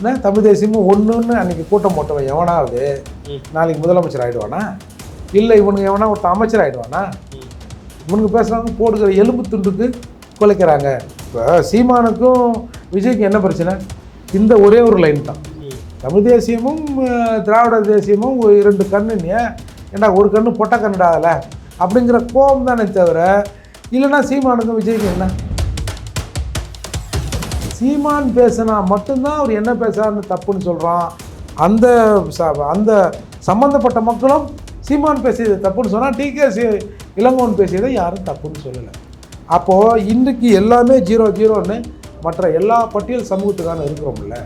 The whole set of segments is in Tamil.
என்ன தமிழ் தேசியமும் ஒன்றுன்னு அன்னைக்கு கூட்டம் போட்டவன் எவனாவது. நாளைக்கு முதலமைச்சர் ஆயிடுவானா? இல்லை இவனுக்கு எவனா ஒருத்தன் அமைச்சர் ஆயிடுவானா? இவனுக்கு பேசுகிறாங்க போடுகிற எலும்பு துண்டுக்கு குலைக்கிறாங்க. இப்போ சீமானுக்கும் விஜய்க்கும் என்ன பிரச்சனை? இந்த ஒரே ஒரு லைன் தான். தமிழ் தேசியமும் திராவிட தேசியமும் ஒரு இரண்டு கண்ணுன்னு ஏண்டா ஒரு கண்ணு பொட்ட கண்ணுடாதல அப்படிங்கிற கோபம் தானே தவிர இல்லைன்னா சீமானுக்கும் விஜய்க்கும் என்ன? சீமான் பேசினா மட்டும்தான் அவர் என்ன பேசுறாருன்னு தப்புன்னு சொல்கிறான் அந்த அந்த சம்மந்தப்பட்ட மக்களும் சீமான் பேசியது தப்புன்னு சொன்னால் டிகேசி இளங்கோன் பேசியதை யாரும் தப்புன்னு சொல்லலை. அப்போது இன்றைக்கு எல்லாமே ஜீரோ ஜீரோன்னு மற்ற எல்லா பட்டியல் சமூகத்துக்கான இருக்கிறோம்ல.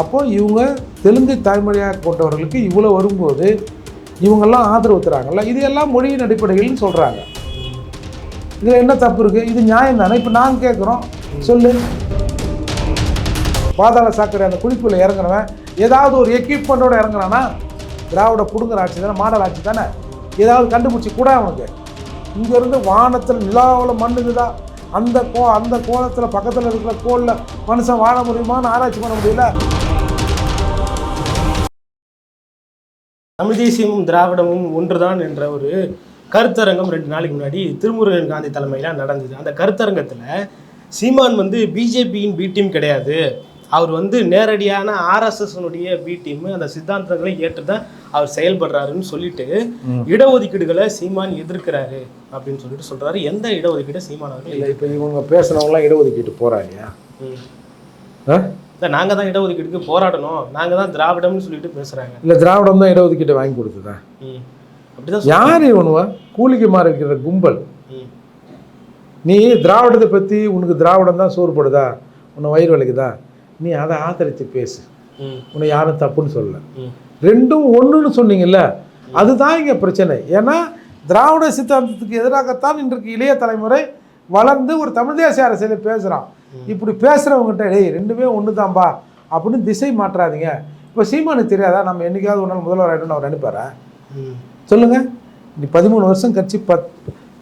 அப்போது இவங்க தெலுங்கு தாய்மொழியாக கொண்டவர்களுக்கு இவ்வளோ வரும்போது இவங்கெல்லாம் ஆதரவு தராங்கல்ல. இது எல்லாம் மொழியின் அடிப்படையில்னு சொல்கிறாங்க இதில் என்ன தப்பு இருக்குது இது நியாயம் தானே இப்போ நாங்கள் கேட்குறோம் சொல்லு. பாதாள சாக்கடை அந்த குழிக்குள்ளே இறங்குறவன் ஏதாவது ஒரு எக்யூப்மெண்ட்டோட இறங்குறான்னா திராவிட புடுங்குற ஆட்சி தானே மாடல் ஆட்சி தானே? ஏதாவது கண்டுபிடிச்சி கூட அவனுக்கு. இங்கேருந்து வானத்தில் நிலாவில் மண்ணுக்குதா அந்த கோ அந்த கோலத்தில் பக்கத்தில் இருக்கிற கோளில் மனுஷன் வாழ முடியுமான்னு ஆராய்ச்சி பண்ண முடியல. தமிழ் தேசியமும் திராவிடமும் ஒன்றுதான் என்ற ஒரு கருத்தரங்கம் ரெண்டு நாளைக்கு முன்னாடி திருமுருகன் காந்தி தலைமையில் நடந்தது. அந்த கருத்தரங்கத்தில் சீமான் வந்து பிஜேபியின் பி டீம் கிடையாது. அவர் வந்து நேரடியான ஆர்எஸ்எஸ்னுடைய பி டீம் அந்த சித்தாந்தங்களை ஏற்று தான் அவர் செயல்படுறாருன்னு சொல்லிட்டு இடஒதுக்கீடுகளை சீமான் எதிர்க்கிறாரு அப்படின்னு சொல்லிட்டு சொல்றாரு. எந்த இடஒதுக்கீடு சீமான் அவர்கள் இல்லை இப்போ இவங்க பேசுனவங்களாம் இடஒதுக்கீட்டு. ஆ இல்ல, நாங்க தான் இடஒதுக்கீடுக்கு போராடணும். நாங்க தான் திராவிடம்னு சொல்லிட்டு பேசுறாங்க. இல்லை திராவிடம் தான் இடஒதுக்கீட்டை வாங்கி கொடுத்ததா? ம். அப்படிதான் யார் இவனுவா? கூலிக்கு மாறி இருக்கிற கும்பல். நீ திராவிடத்தை பற்றி உனக்கு திராவிடம் தான் சோறு போடுதா உன்னை வயிறு வலிக்குதா? நீ அதை ஆதரித்து பேசு. உன்னை யாரும் தப்புன்னு சொல்லல. ரெண்டும் ஒன்றுன்னு சொன்னீங்கல்ல அதுதான் இங்கே பிரச்சனை. ஏன்னா திராவிட சித்தாந்தத்துக்கு எதிராகத்தான் இன்றைக்கு இளைய தலைமுறை வளர்ந்து ஒரு தமிழ் தேசிய அரசியலை பேசுகிறான் இப்படி பேசுகிறவங்ககிட்ட டேய் ரெண்டுமே ஒன்று தான்பா அப்படின்னு திசை மாற்றாதீங்க. இப்போ சீமானுக்கு தெரியாதா? நம்ம என்னைக்காவது ஒரு நாள் முதல்வர் ஆகிடும் அவர் நினைப்பாரா? ம். சொல்லுங்கள் நீ பதிமூணு வருஷம் கழிச்சு பத்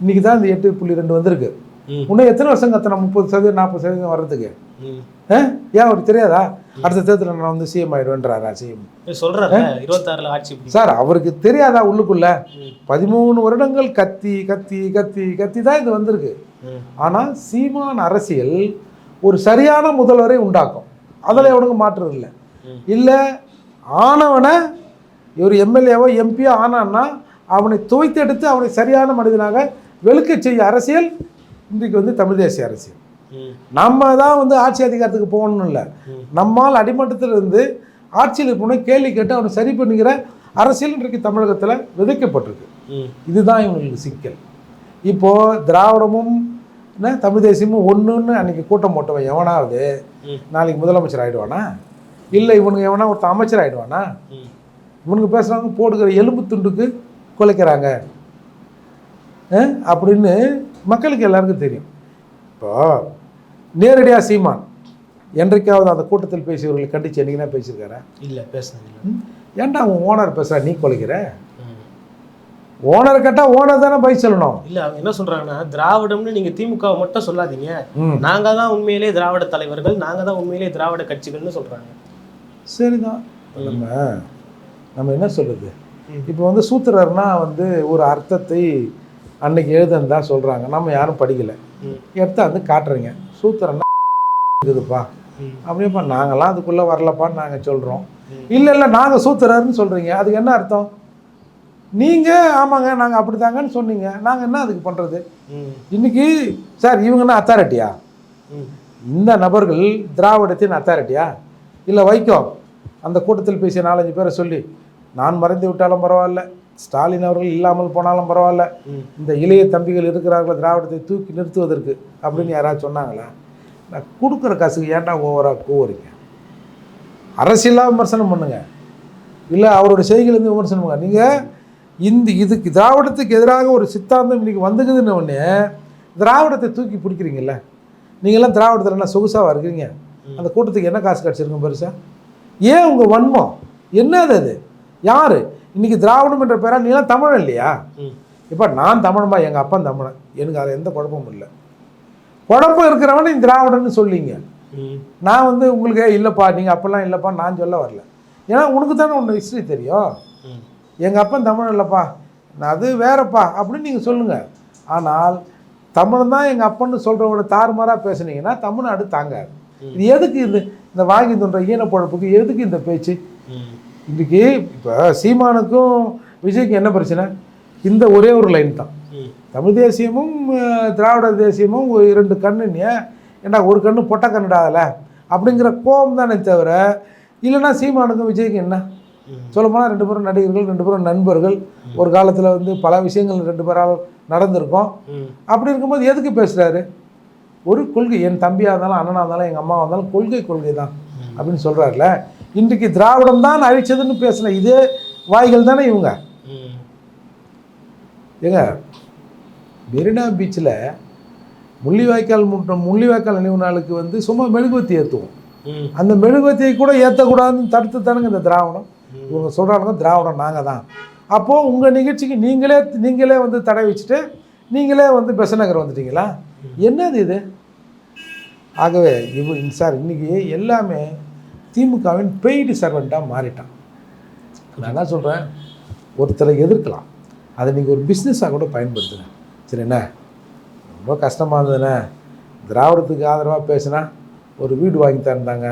இன்னைக்கு தான் இந்த எட்டு புள்ளி ரெண்டு வந்திருக்கு. இன்னும் எத்தனை வருஷம் கத்தன? முப்பது சதவீதம் நாற்பது சதவீதம் வர்றதுக்கு? ஏன் அவருக்கு தெரியாதா? அடுத்த தேர்தலில் நான் வந்து சிஎம் ஆயிடுவேன்றாரா சிஎம் சொல்றாரு இருபத்தாறுல ஆட்சி. சார் அவருக்கு தெரியாதா உள்ளுக்குள்ள. பதிமூணு வருடங்கள் கத்தி கத்தி கத்தி கத்தி தான் இது வந்திருக்கு. ஆனால் சீமான் அரசியல் ஒரு சரியான முதல்வரை உண்டாக்கும். அதில் எவனுக்கு மாற்றம் இல்லை. இல்லை ஆனவனை ஒரு எம்எல்ஏவோ எம்பியோ ஆனான்னா அவனை துவைத்தெடுத்து அவனை சரியான மனிதனாக வெளுக்கச் செய்ய அரசியல் இன்றைக்கு வந்து தமிழ் தேசிய அரசியல். நம்ம தான் வந்து ஆட்சி அதிகாரத்துக்கு போகணும் இல்லை. நம்மால் அடிமட்டத்தில் இருந்து ஆட்சியில் போன கேள்வி கேட்டு அவனை சரி பண்ணிக்கிற அரசியல் இன்றைக்கு தமிழகத்தில் விதைக்கப்பட்டிருக்கு. இதுதான் இவங்களுக்கு சிக்கல் இப்போது திராவிடமும் தமிழ் தேசியமும் ஒன்றுன்னு அன்னைக்கு கூட்டம் போட்டவன் எவனாவது. நாளைக்கு முதலமைச்சர் ஆயிடுவானா இல்லை இவனுக்கு எவனா ஒருத்தன் அமைச்சர் ஆயிடுவானா ம். இவனுக்கு பேசுகிறாங்க போடுகிற எலும்பு துண்டுக்கு குலைக்கிறாங்க அப்படின்னு மக்களுக்கு எல்லாருக்கும் தெரியும். இப்போ நேரடியாக சீமான் என்றைக்காவது அந்த கூட்டத்தில் பேசியவர்களை கண்டித்து என்னைக்குனா பேசியிருக்காரா? இல்ல பேசுனது? ஏன்டா அவன் ஓனர் பேசுகிறா நீ குலைக்கிற. ஓனர் கேட்டால் ஓனர் தானே பதில் சொல்லணும். இல்ல அவங்க என்ன சொல்றாங்கன்னா திராவிடம்னு நீங்க திமுக மட்டும் சொல்லாதீங்க. ம். நாங்க தான் உண்மையிலே திராவிட தலைவர்கள் நாங்க தான் உண்மையிலே திராவிட கட்சிகள்னு சொல்றாங்க. சரிதான். நம்ம நம்ம என்ன சொல்றது? ம். இப்போ வந்து சூத்திரர்னா வந்து ஒரு அர்த்தத்தை அன்னைக்கு எழுதுன்னு தான் சொல்கிறாங்க நம்ம யாரும் படிக்கலை. எடுத்து வந்து காட்டுறீங்க. சூத்திரன்னா இருக்குதுப்பா. அப்படியேப்பா நாங்களாம் அதுக்குள்ளே வரலப்பான்னு நாங்கள் சொல்கிறோம். இல்லை இல்லை நாங்கள் சூத்திரர்னு சொல்கிறீங்க அதுக்கு என்ன அர்த்தம்? நீங்கள் ஆமாங்க நாங்கள் அப்படி தாங்கன்னு சொன்னீங்க. நாங்கள் என்ன அதுக்கு பண்ணுறது. இன்னைக்கு சார் இவங்கன்னா அத்தாரிட்டியா. இந்த நபர்கள் திராவிடத்தின் அத்தாரிட்டியா இல்லை வைக்கோ அந்த கூட்டத்தில் பேசிய நாலஞ்சு பேரை சொல்லி நான் மறைந்து விட்டாலும் பரவாயில்ல. ஸ்டாலின் அவர்கள் இல்லாமல் போனாலும் பரவாயில்ல. இந்த இளைய தம்பிகள் இருக்கிறார்கள் திராவிடத்தை தூக்கி நிறுத்துவதற்கு அப்படின்னு யாராவது சொன்னாங்களா? நான் கொடுக்குற காசுக்கு ஏன்டா ஓவராக கூவுறீங்க? அரசியலாக விமர்சனம் பண்ணுங்க. இல்லை அவருடைய செய்தியிலேருந்து விமர்சனம் பண்ணுங்க. நீங்கள் இந்த இதுக்கு திராவிடத்துக்கு எதிராக ஒரு சித்தாந்தம் இன்னைக்கு வந்துக்குதுன்னு திராவிடத்தை தூக்கி பிடிக்கிறீங்கல்ல? நீங்களாம் திராவிடத்தில் என்ன சொகுசாவாக இருக்கிறீங்க அந்த கூட்டத்துக்கு என்ன காசு கிடச்சிருக்கும் பெருசா? ஏன் உங்கள் வன்மம்? என்னது அது? யார்? இன்னைக்கு திராவிடம் என்ற பேரா நீலாம் தமிழன் இல்லையா. இப்போ நான் தமிழன்பா எங்கள் அப்பா தமிழன். எனக்கு அதில் எந்த குழப்பமும் இல்லை. குழப்பம் இருக்கிறவனை நீ திராவிடன்னு சொல்லிங்க நான் வந்து உங்களுக்கு "ஏய், இல்லைப்பா நீங்கள் அப்போல்லாம் இல்லைப்பா நான் சொல்ல வரல. ஏன்னா உனக்கு தானே ஒன்று ஹிஸ்ட்ரி தெரியும். எங்கள் அப்பன் தமிழ் இல்லைப்பா. நான் அது வேறப்பா அப்படின்னு நீங்கள் சொல்லுங்கள் ஆனால் தமிழ் தான் எங்கள் அப்பன்னு சொல்கிறவங்கள தாறுமாறாக பேசுனீங்கன்னா தமிழ்நாடு தாங்காது. இது எதுக்கு இது இந்த வாங்கி தோன்ற ஈன பொழப்புக்கு எதுக்கு இந்த பேச்சு? இன்றைக்கி இப்போ சீமானுக்கும் விஜய்க்கு என்ன பிரச்சனை? இந்த ஒரே ஒரு லைன் தான். தமிழ் தேசியமும் திராவிட தேசியமும் ஒரு இரண்டு கண்ணுன்னு ஏண்டா ஒரு கண்ணு பொட்ட கண்ணுடாதல அப்படிங்கிற கோபம் தானே தவிர இல்லைன்னா சீமானுக்கும் விஜய்க்கு என்ன. சொல்லப்போனால் ரெண்டு பேரும் நடிகர்கள் ரெண்டு பேரும் நண்பர்கள். ஒரு காலத்தில் வந்து பல விஷயங்கள் ரெண்டு பேரால் நடந்திருக்கும். அப்படி இருக்கும்போது எதுக்கு பேசுகிறாரு ஒரு கொள்கை என் தம்பியாக இருந்தாலும் அண்ணனாக இருந்தாலும் எங்கள் அம்மாவாக இருந்தாலும் கொள்கை கொள்கை தான் அப்படின்னு சொல்கிறாருல இன்றைக்கு திராவிடம் தான் அழிச்சதுன்னு பேசின இதே வாய்கள் தானே இவங்க. ஏங்க மெரினா பீச்சில் முள்ளிவாய்க்கால் முற்ற முள்ளிவாய்க்கால் நினைவு நாளுக்கு வந்து சும்மா மெழுகுவத்தி ஏற்றுவோம். அந்த மெழுகுவத்தியை கூட ஏற்றக்கூடாதுன்னு தடுத்து தானுங்க இந்த திராவிடம். இவங்க சொல்கிறாங்க திராவிடம் நாங்கள் தான். அப்போது உங்கள் நிகழ்ச்சிக்கு நீங்களே நீங்களே வந்து தடை வச்சுட்டு நீங்களே வந்து பெசநகர் வந்துட்டீங்களா? என்னது இது? ஆகவே இவ சார் இன்றைக்கி எல்லாமே திமுகவின் பெய்டு சர்வெண்ட்டாக மாறிட்டான். நான் என்ன சொல்கிறேன் ஒருத்தரை எதிர்க்கலாம். அதை நீங்கள் ஒரு பிஸ்னஸாக கூட பயன்படுத்துங்க. சரி என்ன? ரொம்ப கஷ்டமாக இருந்ததுண்ணே திராவிடத்துக்கு ஆதரவாக பேசினா ஒரு வீடு வாங்கி தந்தாங்க.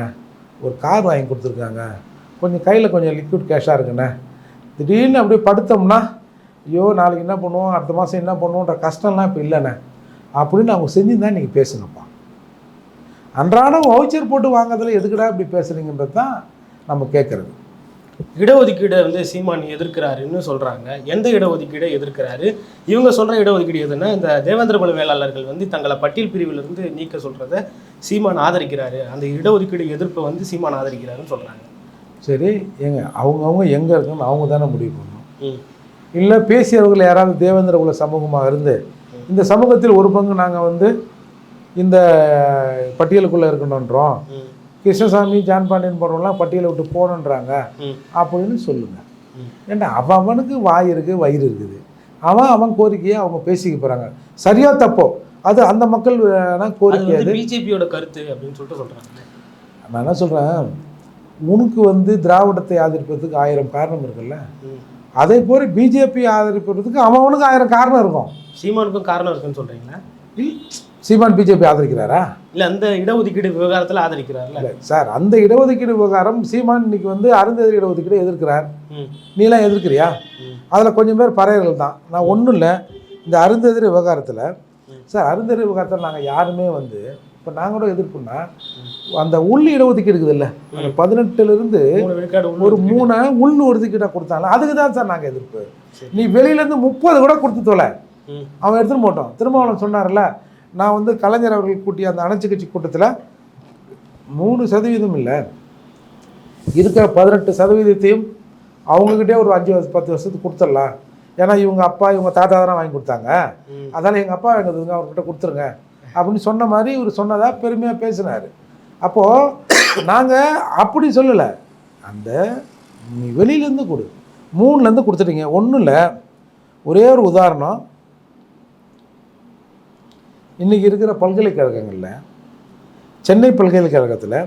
ஒரு கார் வாங்கி கொடுத்துருக்காங்க. கொஞ்சம் கையில் கொஞ்சம் லிக்விட் கேஷாக இருக்குண்ணே திடீர்னு அப்படியே படுத்தோம்னா ஐயோ நாளைக்கு என்ன பண்ணுவோம்? அடுத்த மாதம் என்ன பண்ணுவோன்ற கஷ்டம்லாம் இப்போ இல்லைண்ணே அப்படின்னு அவங்க செஞ்சுருந்தா நீங்கள் பேசுங்கப்பா. அன்றாடம் வவுச்சர் போட்டு வாங்குறதுல எதுக்குடா இப்படி பேசுறீங்கன்றது தான் நம்ம கேட்குறது இடஒதுக்கீடை வந்து சீமான் எதிர்க்கிறாருன்னு சொல்றாங்க. எந்த இடஒதுக்கீடை எதிர்க்கிறாரு? இவங்க சொல்ற இடஒதுக்கீடு எதுன்னா இந்த தேவேந்திர குல வேளாளர்கள் வந்து தங்களை பட்டியல் பிரிவுல இருந்து நீக்க சொல்றத சீமான் ஆதரிக்கிறாரு. அந்த இடஒதுக்கீடு எதிர்ப்பை வந்து சீமான் ஆதரிக்கிறாருன்னு சொல்றாங்க. சரி ஏங்க அவங்கவுங்க எங்கே இருக்குன்னு அவங்க தானே முடிவு பண்ணணும். இல்லை பேசியவர்கள் யாராவது தேவேந்திர குல சமூகமாக இருந்து இந்த சமூகத்தில் ஒரு பங்கு நாங்கள் வந்து இந்த பட்டியலுக்குள்ளே இருக்கணுன்றோம். கிருஷ்ணசாமி ஜான் பாண்டியன் போடுறவங்களாம் பட்டியலை விட்டு போகணுன்றாங்க. அப்படின்னு சொல்லுங்கள். ஏன்னா அவன் அவனுக்கு வாய் இருக்குது வயிறு இருக்குது. அவன் அவன் கோரிக்கையை அவங்க பேசிக்க போகிறாங்க சரியா தப்போ? அது அந்த மக்கள் வேணா அது கோரிக்கை பிஜேபியோட கருத்து அப்படின்னு சொல்லிட்டு சொல்றாங்க. நான் என்ன சொல்கிறேன் உனக்கு வந்து திராவிடத்தை ஆதரிப்பதுக்கு ஆயிரம் காரணம் இருக்குல்ல. அதே போல் பிஜேபி ஆதரிப்பதுக்கு அவன் அவனுக்கு ஆயிரம் காரணம் இருக்கும். சீமானுக்கும் காரணம் இருக்குன்னு சொல்றீங்களா? இல், சீமான் பிஜேபி ஆதரிக்கிறாரா? இல்ல அந்த இடஒதுக்கீடு விவகாரத்துல ஆதரிக்கிறாருல்ல இல்லை சார் அந்த இடஒதுக்கீடு விவகாரம் சீமான் இன்னைக்கு வந்து அருந்ததி இடஒதுக்கீடு எதிர்க்கிறார். நீலாம் எதிர்க்கிறியா? அதில் கொஞ்சம் பேர் பறையர்கள் தான். நான் ஒன்றும் இல்லை. இந்த அருந்ததி விவகாரத்தில் சார் அருந்ததி விவகாரத்தில் நாங்கள் யாருமே வந்து இப்போ நாங்கள் கூட எதிர்ப்புன்னா அந்த உள் இடஒதுக்கீடு இருக்குதுல்ல அந்த பதினெட்டுலேருந்து ஒரு மூணை உள் ஒதுக்கீடாக கொடுத்தாங்க. அதுக்கு தான் சார் நாங்கள் எதிர்ப்பு. நீ வெளியிலேருந்து முப்பது கூட கொடுத்து தொலை. அவன் எடுத்துன்னு போட்டோம் திருமாவளவன் சொன்னார்ல நான் வந்து கலைஞர் அவர்கள் கூட்டிய அந்த அணைச்சு கட்சி கூட்டத்தில் மூணு சதவீதம் இல்லை. இருக்கிற பதினெட்டு சதவீதத்தையும் அவங்கக்கிட்டே ஒரு அஞ்சு வருஷம் பத்து வருஷத்துக்கு கொடுத்துடலாம். ஏன்னா இவங்க அப்பா இவங்க தாத்தா தானே வாங்கி கொடுத்தாங்க. அதனால் எங்கள் அப்பா எங்களுதுங்க அவர்கிட்ட கொடுத்துருங்க. அப்படின்னு சொன்ன மாதிரி இவர் சொன்னதா பெருமையாக பேசினார். அப்போது நாங்கள் அப்படி சொல்லலை. அந்த நீ வெளியிலேருந்து கொடு. மூணுலேருந்து கொடுத்துட்டீங்க. ஒன்றும் இல்லை ஒரே ஒரு உதாரணம். இன்றைக்கி இருக்கிற பல்கலைக்கழகங்களில் சென்னை பல்கலைக்கழகத்தில்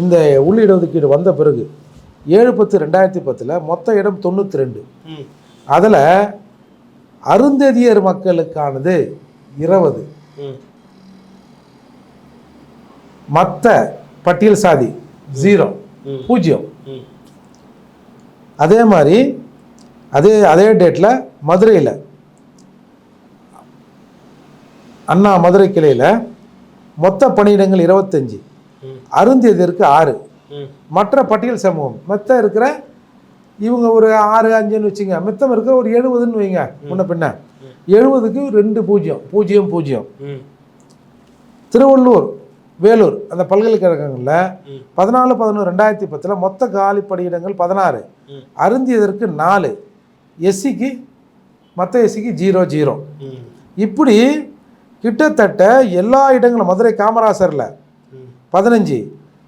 இந்த உள் இடஒதுக்கீடு வந்த பிறகு ஏழு பத்து ரெண்டாயிரத்தி பத்தில் மொத்த இடம் தொண்ணூற்றி ரெண்டு அதில் அருந்ததியர் மக்களுக்கானது இருபது. மற்ற பட்டியல் சாதி ஜீரோ பூஜ்ஜியம். அதே மாதிரி அதே அதே டேட்டில் மதுரையில் அண்ணா மதுரை கிளையில் மொத்த பணியிடங்கள் இருபத்தஞ்சி. ம். அருந்ததியருக்கு ஆறு. மற்ற பட்டியல் சமூகம். மெத்த இருக்கிற இவங்க ஒரு ஆறு அஞ்சுன்னு வச்சுங்க. மித்தம் இருக்க ஒரு எழுபதுன்னு வைங்க. முன்ன பின்ன. எழுபதுக்கு ரெண்டு பூஜ்ஜியம். பூஜ்ஜியம் பூஜ்ஜியம். திருவள்ளூர் வேலூர் அந்த பல்கலைக்கழகங்களில். பதினாலு பதினொன்று ரெண்டாயிரத்தி பத்தில் மொத்த காலி பணியிடங்கள் பதினாறு. அருந்தியதற்கு நாலு. எஸ்சிக்கு மற்ற எஸ்சிக்கு ஜீரோ ஜீரோ. இப்படி கிட்டத்தட்ட எல்லா இடங்களும் மதுரை காமராசரில் பதினஞ்சு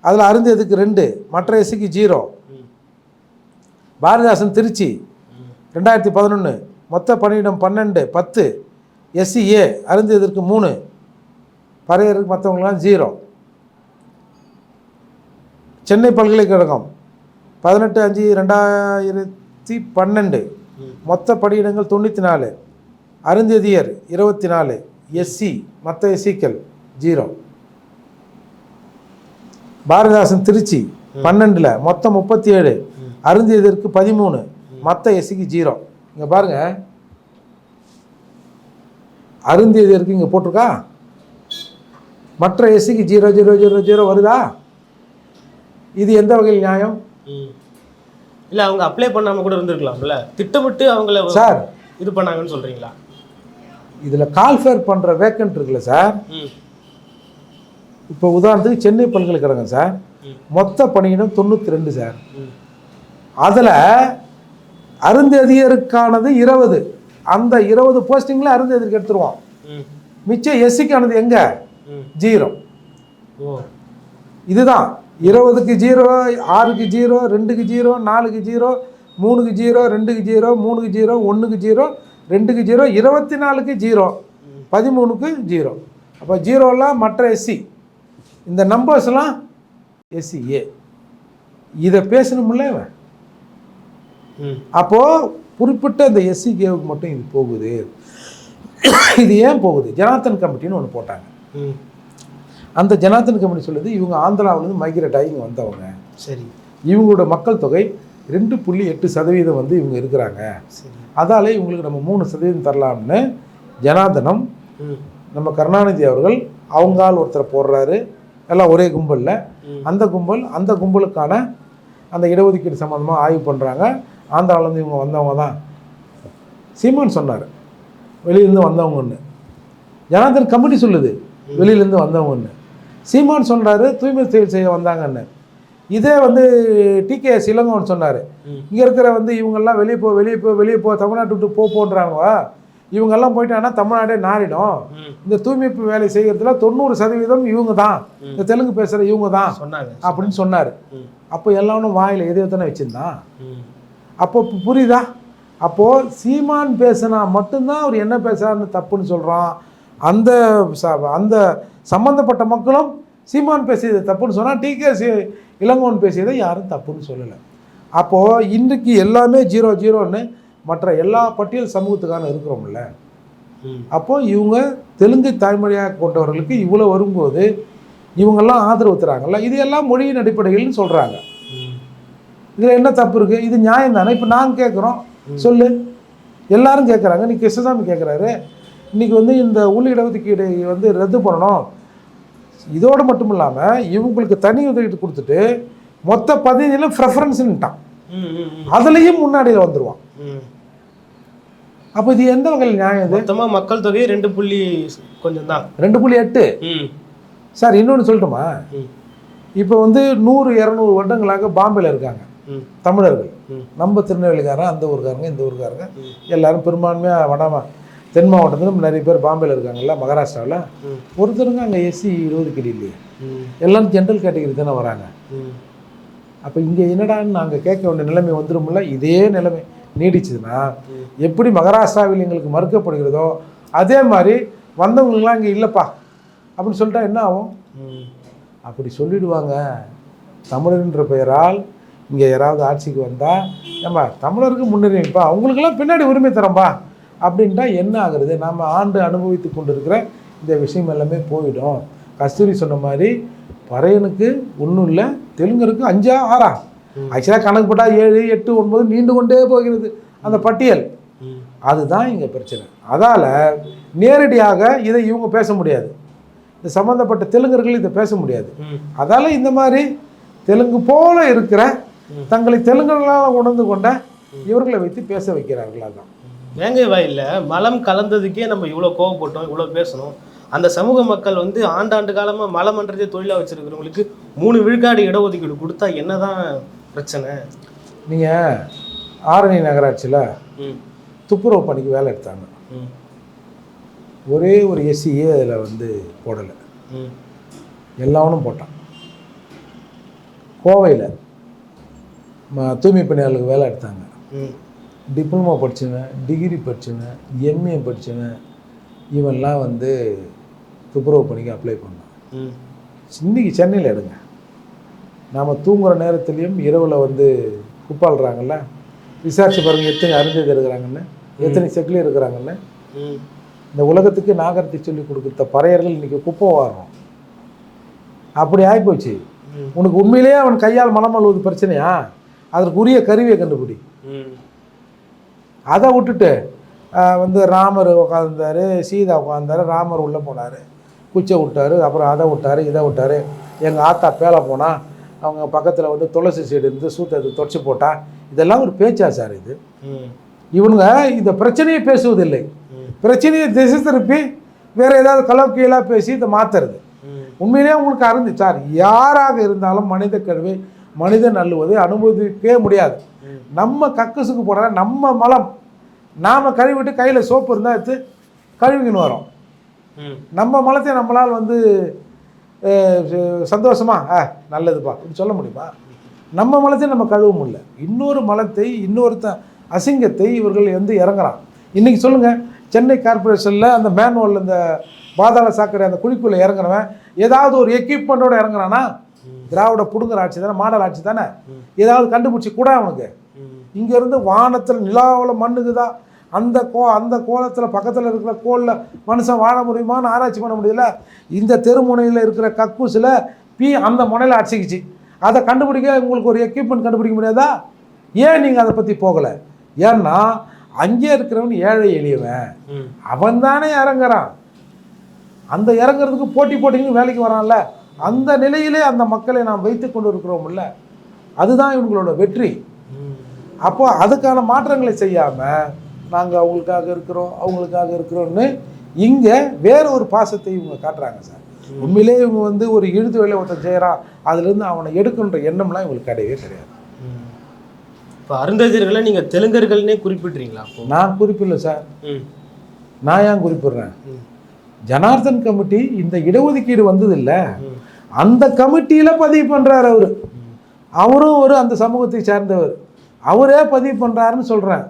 அதில் அருந்தியதுக்கு ரெண்டு மற்ற எஸ்சிக்கு ஜீரோ பாரதிதாசன் திருச்சி ரெண்டாயிரத்தி பதினொன்று மொத்த பணியிடம் பன்னெண்டு பத்து எஸ்சிஏ அருந்தியதற்கு மூணு பறையருக்கு மற்றவங்களாம் ஜீரோ. சென்னை பல்கலைக்கழகம் பதினெட்டு அஞ்சு ரெண்டாயிரத்தி பன்னெண்டு. மொத்த பணியிடங்கள் தொண்ணூற்றி நாலு அருந்ததியர் இருபத்தி நாலு எஸ்சி மற்ற எஸ்சிக்கள் ஜீரோ பாரதிதாசன் திருச்சி பன்னெண்டில் மொத்தம் முப்பத்தி ஏழு அருந்ததியருக்கு பதிமூணு. மற்ற எஸ்சிக்கு ஜீரோ இங்கே பாருங்க. அருந்ததியருக்கு இங்கே போட்டிருக்கா? மற்ற எஸ்சிக்கு ஜீரோ ஜீரோ ஜீரோ ஜீரோ வருதா? இது எந்த வகையில் நியாயம். இல்ல அவங்க அப்ளை பண்ணாம கூட இருந்திருக்கலாம்ல. திட்டமிட்டு அவங்கள சார். இது பண்ணாங்கன்னு சொல்றீங்களா? இதில் கால்ஃபேர் பண்ணுற வேக்கன்ட் இருக்குல்ல சார் இப்போ உதாரணத்துக்கு சென்னை பல்கலைக்கழகம் சார். மொத்த பணியிடம் தொண்ணூற்றி ரெண்டு சார் அதில் அருந்ததியருக்கானது இருபது. அந்த இருபது போஸ்டிங்கில் அருந்ததியருக்கு எடுத்துருவோம். மிச்சம் எஸ்சிக்கானது எங்கே? ஜீரோ. இதுதான். இருபதுக்கு ஜீரோ ஆறுக்கு ஜீரோ ரெண்டுக்கு ஜீரோ நாலுக்கு ஜீரோ மூணுக்கு ஜீரோ ரெண்டுக்கு ஜீரோ மூணுக்கு ஜீரோ ஒன்றுக்கு ஜீரோ ரெண்டுக்கு ஜீரோ இருபத்தி நாலுக்கு ஜீரோ பதிமூணுக்கு ஜீரோ. அப்போ ஜீரோலாம் மற்ற எஸ்சி. இந்த நம்பர்ஸ்லாம் எஸ்சி ஏ. இதை பேசணும்ல இவன்? ம். அப்போது குறிப்பிட்ட இந்த எஸ்சி கேவுக்கு மட்டும் இது போகுது. இது ஏன் போகுது? ஜனார்த்தன் கமிட்டின்னு ஒன்று போட்டாங்க. ம். அந்த ஜனார்த்தன் கமிட்டி சொல்லுது இவங்க ஆந்திராவிலேருந்து மைக்ரேட் ஆகி இங்கே வந்தவங்க. சரி. இவங்களோட மக்கள் தொகை ரெண்டு புள்ளி எட்டு சதவீதம் வந்து இவங்க இருக்கிறாங்க. சரி. அதால இவங்களுக்கு நம்ம மூணு சதவீதம் தரலாம்னு ஜனார்தனம் நம்ம கருணாநிதி அவர்கள் அவங்க ஆள் ஒருத்தரை போடுறாரு. எல்லாம் ஒரே கும்பலில். அந்த கும்பல் அந்த கும்பலுக்கான அந்த இடஒதுக்கீடு சம்மந்தமாக ஆய்வு பண்ணுறாங்க ஆந்திராவிலேருந்து இவங்க வந்தவங்க தான். சீமான் சொன்னார். வெளியிலேருந்து வந்தவங்கன்னு. ஜனார்தன் கமிட்டி சொல்லுது. வெளியிலேருந்து வந்தவங்கன்னு. சீமான் சொல்கிறாரு தூய்மை செயல் செய்ய வந்தாங்கன்னு. இதே வந்து டிகேஎஸ் இளங்கோன்னு சொன்னார். இங்கே இருக்கிற வந்து இவங்கெல்லாம் வெளியே போ வெளியே போ வெளியே போ தமிழ்நாட்டு விட்டு போ போன்றாங்க இவங்கெல்லாம் போயிட்டாங்கன்னா தமிழ்நாடே நாரிடும் இந்த தூய்மைப்பு வேலை செய்கிறதுல தொண்ணூறு சதவீதம் இவங்க தான் இந்த தெலுங்கு பேசுகிற இவங்க தான் சொன்னாங்க. அப்படின்னு சொன்னார். அப்போ எல்லாரும் வாயில் எதை தானே வச்சுருந்தான்? அப்போ புரியுதா? அப்போது சீமான் பேசினா மட்டும்தான் அவர் என்ன பேசுறாருன்னு தப்புன்னு சொல்கிறான் அந்த அந்த சம்மந்தப்பட்ட மக்களும் சீமான் பேசியது தப்புன்னு சொன்னால் டிகே இளங்கோன் பேசியதை யாரும் தப்புன்னு சொல்லலை. அப்போது இன்றைக்கு எல்லாமே ஜீரோ ஜீரோன்னு மற்ற எல்லா பட்டியல் சமூகத்துக்கான இருக்கிறோம்ல. அப்போது இவங்க தெலுங்கு தாய்மொழியாக கொண்டவர்களுக்கு இவ்வளோ வரும்போது இவங்கெல்லாம் ஆதரவு தராங்கல்ல. இது எல்லாம் மொழியின் அடிப்படையில்னு சொல்கிறாங்க இதில் என்ன தப்பு இருக்குது இது நியாயம் தானே? இப்போ நாங்கள் கேட்குறோம் சொல்லு. எல்லாரும் கேட்குறாங்க நீ கிருஷ்ணசாமி கேட்குறாரு இன்றைக்கி வந்து இந்த உள் இடஒதுக்கீடு வந்து ரத்து பண்ணணும். இதோடு மட்டும் இல்லாமல் இவங்களுக்கு தனி ஒதுக்கீடு கொடுத்துட்டு மொத்த பதினஞ்சிலும் ப்ரெஃபரன்ஸ்ன்ட்டான் அதுலேயும் முன்னாடியில் வந்துடுவான் அப்போ இது எந்த வகையில் நியாயம் இது? மொத்தமா மக்கள் தொகை ரெண்டு புள்ளி கொஞ்சம் தான் ரெண்டு புள்ளி எட்டு? சார் இன்னொன்று சொல்லட்டுமா? இப்போ வந்து நூறு இரநூறு வருடங்களாக பாம்பேல இருக்காங்க. தமிழர்கள். நம்ம திருநெல்வேலிக்காரன் அந்த ஊருக்காரங்க இந்த ஊருக்காரங்க. எல்லாரும் பெரும்பான்மையாக வட தென் மாவட்டத்திலும் நிறைய பேர் பாம்பேல இருக்காங்கல்ல மகாராஷ்டிராவில். ஒருத்தருங்க அங்கே எஸ்சி இருபது கிடி இல்லையே. எல்லாரும் ஜென்ரல் கேட்டகரி தானே வராங்க. அப்போ இங்கே என்னடான்னு நாங்கள் கேட்க வேண்டிய நிலைமை வந்துருமில்ல இதே நிலைமை. நீடிச்சதுன்னா. எப்படி மகாராஷ்டிராவில் எங்களுக்கு மறுக்கப்படுகிறதோ அதே மாதிரி வந்தவங்களுக்குலாம் இங்கே இல்லைப்பா. அப்படின்னு சொல்லிட்டா என்ன ஆகும்? அப்படி சொல்லிடுவாங்க. தமிழர்ன்ற பெயரால் இங்கே யாராவது ஆட்சிக்கு வந்தால் ஏம்மா தமிழருக்கு முன்னுரிமைப்பா. அவங்களுக்கெல்லாம் பின்னாடி உரிமை தரோம்பா. அப்படின்ட்டா என்ன ஆகுறது? நாம் ஆண்டு அனுபவித்து கொண்டு இருக்கிற இந்த விஷயம் எல்லாமே போயிடும். கஸ்தூரி சொன்ன மாதிரி பறையனுக்கு ஒன்றும் இல்லை தெலுங்கருக்கு அஞ்சா ஆறா. ஆக்சுவலாக கணக்கு போட்டால் ஏழு எட்டு ஒன்பது நீண்டு கொண்டே போகிறது. அந்த பட்டியல். அதுதான் இங்கே பிரச்சனை. அதால் நேரடியாக இதை இவங்க பேச முடியாது. இந்த சம்மந்தப்பட்ட தெலுங்கர்கள் இதை பேச முடியாது. அதால் இந்த மாதிரி தெலுங்கு போல இருக்கிற தங்களை தெலுங்கர்களால் உணர்ந்து கொண்ட இவர்களை வைத்து பேச வைக்கிறார்கள். அதான். வேங்கை வாயில்ல மலம் கலந்ததுக்கே நம்ம இவ்வளோ கோவப்பட்டோம் இவ்வளோ பேசணும். அந்த சமூக மக்கள் வந்து ஆண்டாண்டு காலமாக மலமன்றதே தொழிலாக வச்சிருக்கிறவங்களுக்கு மூணு விழுக்காடு இடஒதுக்கீடு கொடுத்தா என்னதான் பிரச்சனை? நீங்கள் ஆரணி நகராட்சியில் ம். துப்புரவு பணிக்கு வேலை எடுத்தாங்க. ம். ஒரே ஒரு எஸ்சியே அதில் வந்து போடலை. ம். எல்லாவனும் போட்டான். கோவையில் தூய்மை பணியாளருக்கு வேலை எடுத்தாங்க. ம். டிப்ளமோ படித்தவன் டிகிரி படித்தவன் எம்ஏ படித்தவன் இவன்லாம் வந்து துப்புரவு பணிக்கு அப்ளை பண்ணான். ம். இன்னைக்கு சென்னையில் எடுங்க. நாம் தூங்குற நேரத்துலையும் இரவில் வந்து குப்பாளுறாங்கல்ல? விசாரிச்சு பாருங்க எத்தனை அருந்ததி இருக்கிறாங்கன்னு எத்தனை செக்கிலி இருக்கிறாங்கன்னு. இந்த உலகத்துக்கு நாகரத்தை சொல்லி கொடுத்த பறையர்கள் இன்னைக்கு குப்பை வாடுறோம் அப்படி ஆகிப்போச்சு. உனக்கு உண்மையிலேயே அவன் கையால் மலம் அழுவது பிரச்சனையா? அதற்கு உரிய கருவியை கண்டுபிடி. அதை விட்டுட்டு வந்து ராமர் உட்காந்துருந்தாரு சீதா உட்காந்தாரு ராமர் உள்ளே போனார். குச்சை விட்டாரு அப்புறம் அதை விட்டாரு இதை விட்டாரு. எங்கள் ஆத்தா பேலை போனால் அவங்க பக்கத்தில் வந்து துளசி செடி இருந்து சூத்தை எடுத்து தொடச்சி போட்டா இதெல்லாம் ஒரு பேச்சா சார் இது. இவனுங்க இந்த பிரச்சனையை பேசுவதில்லை. பிரச்சனையை திசை திருப்பி வேற ஏதாவது கலோக்கியலாக பேசி இதை மாற்றுறது உண்மையிலேயே உங்களுக்கு அருந்து சார் யாராக இருந்தாலும் மனித கழிவை மனிதன் அள்ளுவதை அனுமதிக்கவே முடியாது. நம்ம கக்குசுக்கு போடுற நம்ம மலம். நாம் கழுவிட்டு கையில் சோப்பு இருந்தால் எடுத்து கழுவிக்கின்னு வரோம். நம்ம மலத்தை நம்மளால் வந்து சந்தோஷமா ஆ நல்லதுப்பா இப்படி சொல்ல முடியுமா? நம்ம மலத்தை நம்ம கழுவ முடியல. இன்னொரு மலத்தை இன்னொருத்த அசிங்கத்தை இவர்கள் வந்து இறங்குறான் இன்றைக்கி சொல்லுங்கள் சென்னை கார்ப்பரேஷனில் அந்த மேனுவல் இந்த பாதாள சாக்கடை அந்த குழிக்குள்ளே இறங்குறவன் ஏதாவது ஒரு எக்யூப்மெண்ட்டோட இறங்குறானா? திராவிட புடுங்குற ஆட்சி தானே மாடல் ஆட்சி தானே? ஏதாவது கண்டுபிடிச்சி கூட அவனுக்கு. இங்கேருந்து வானத்தில் நிலாவில் மண்ணுக்குதா? அந்த கோ அந்த கோலத்தில் பக்கத்தில் இருக்கிற கோளில் மனுஷன் வாழ முடியுமான்னு ஆராய்ச்சி பண்ண முடியல. இந்த தெருமுனையில் இருக்கிற கக்கூசில் பி அந்த முனையில் அடிச்சிக்கிச்சு. அதை கண்டுபிடிக்க உங்களுக்கு ஒரு எக்யூப்மெண்ட் கண்டுபிடிக்க முடியாதா? ஏன் நீங்கள் அதை பற்றி போகலை? ஏன்னா அங்கே இருக்கிறவன் ஏழை எளியவன். அவன் தானே இறங்குறான். அந்த இறங்குறதுக்கு போட்டி போட்டிங்கன்னு வேலைக்கு வரான்ல. அந்த நிலையிலே அந்த மக்களை நாம் வைத்து கொண்டு இருக்கிறோம்ல அதுதான் இவங்களோட வெற்றி. அப்போ அதுக்கான மாற்றங்களை செய்யாமல் நாங்கள் அவங்களுக்காக இருக்கிறோம் அவங்களுக்காக இருக்கிறோம்னு இங்கே வேற ஒரு பாசத்தை இவங்க காட்டுறாங்க சார். உண்மையிலே இவங்க வந்து ஒரு இழுத்து வேலை ஒருத்தன் செய்கிறான் அதுலேருந்து அவனை எடுக்கணுன்ற எண்ணம்லாம் இவங்களுக்கு கிடையவே கிடையாது. இப்போ அருந்ததியர்களை நீங்கள் தெலுங்கர்கள்னே குறிப்பிட்றீங்களா நான் குறிப்பில்லை சார். நான் ஏன் குறிப்பிடுறேன்? ஜனார்தன் கமிட்டி இந்த இடஒதுக்கீடு வந்ததில்ல. அந்த கமிட்டியில் பதிவு பண்ணுறாரு அவர். அவரும் ஒரு அந்த சமூகத்தை சேர்ந்தவர். அவரே பதிவு பண்ணுறாருன்னு சொல்கிறேன்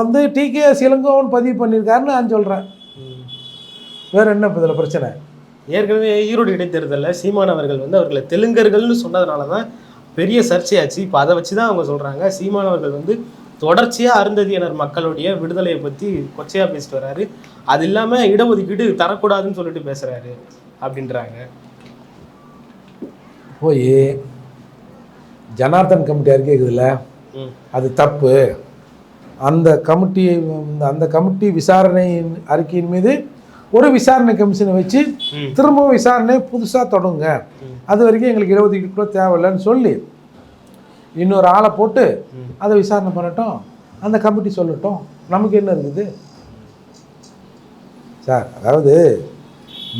வந்து டிகேஎஸ் இளங்கோவன் பதிவு பண்ணியிருக்காருன்னு நான் சொல்கிறேன் வேறு என்ன இதில் பிரச்சனை? ஏற்கனவே ஈரோடு இடைத்தேர்தலில் சீமான் அவர்கள் வந்து அவர்களை தெலுங்கர்கள்னு சொன்னதுனால தான் பெரிய சர்ச்சையாச்சு. இப்போ அதை வச்சு தான் அவங்க சொல்கிறாங்க சீமான் அவர்கள் வந்து தொடர்ச்சியாக அருந்ததியினர் மக்களுடைய விடுதலையை பற்றி கொச்சையாக பேசிட்டு வர்றாரு. அது இல்லாமல் இடஒதுக்கீடு தரக்கூடாதுன்னு சொல்லிட்டு பேசுகிறாரு அப்படின்றாங்க. போய் ஜனார்தன் கமிட்டி அறிக்கை இருக்குதுல்ல அது தப்பு. அந்த கமிட்டி அந்த கமிட்டி விசாரணை அறிக்கையின் மீது ஒரு விசாரணை கமிஷனை வச்சு. திரும்பவும் விசாரணை புதுசாக தொடங்குங்க. அது வரைக்கும் எங்களுக்கு இருபது கூட தேவையில்லைன்னு சொல்லி இன்னொரு ஆளை போட்டு. அதை விசாரணை பண்ணட்டும். அந்த கமிட்டி சொல்லட்டும். நமக்கு என்ன இருக்குது? சார் அதாவது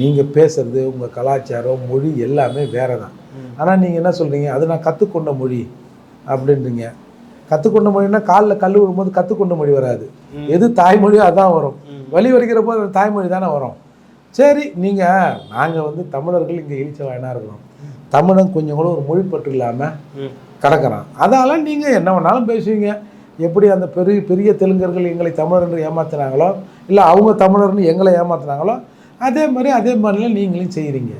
நீங்கள் பேசுறது உங்கள் கலாச்சாரம் மொழி எல்லாமே வேறு தான். ஆனால் நீங்கள் என்ன சொல்கிறீங்க அது நான் கற்றுக்கொண்ட மொழி அப்படின்றீங்க. கற்றுக்கொண்ட மொழின்னா காலில் கல் விடும்போது கற்றுக்கொண்ட மொழி வராது. எது தாய்மொழியோ அதான் வரும். வழி வரைக்கிற போது அந்த தாய்மொழி தானே வரும். சரி நீங்கள் நாங்கள் வந்து தமிழர்கள் இங்கே இழிச்ச வாயனாக இருக்கிறோம். தமிழன் கொஞ்சம் கூட ஒரு மொழிப்பற்று இல்லாமல் கிடக்கிறான். அதால் நீங்கள் என்ன வேணாலும் பேசுவீங்க. எப்படி அந்த பெரிய பெரிய தெலுங்கர்கள் எங்களை தமிழர் என்று ஏமாத்துனாங்களோ இல்லை அவங்க தமிழர்னு எங்களை ஏமாத்துனாங்களோ அதே மாதிரி அதே மாதிரிலாம் நீங்களும் செய்கிறீங்க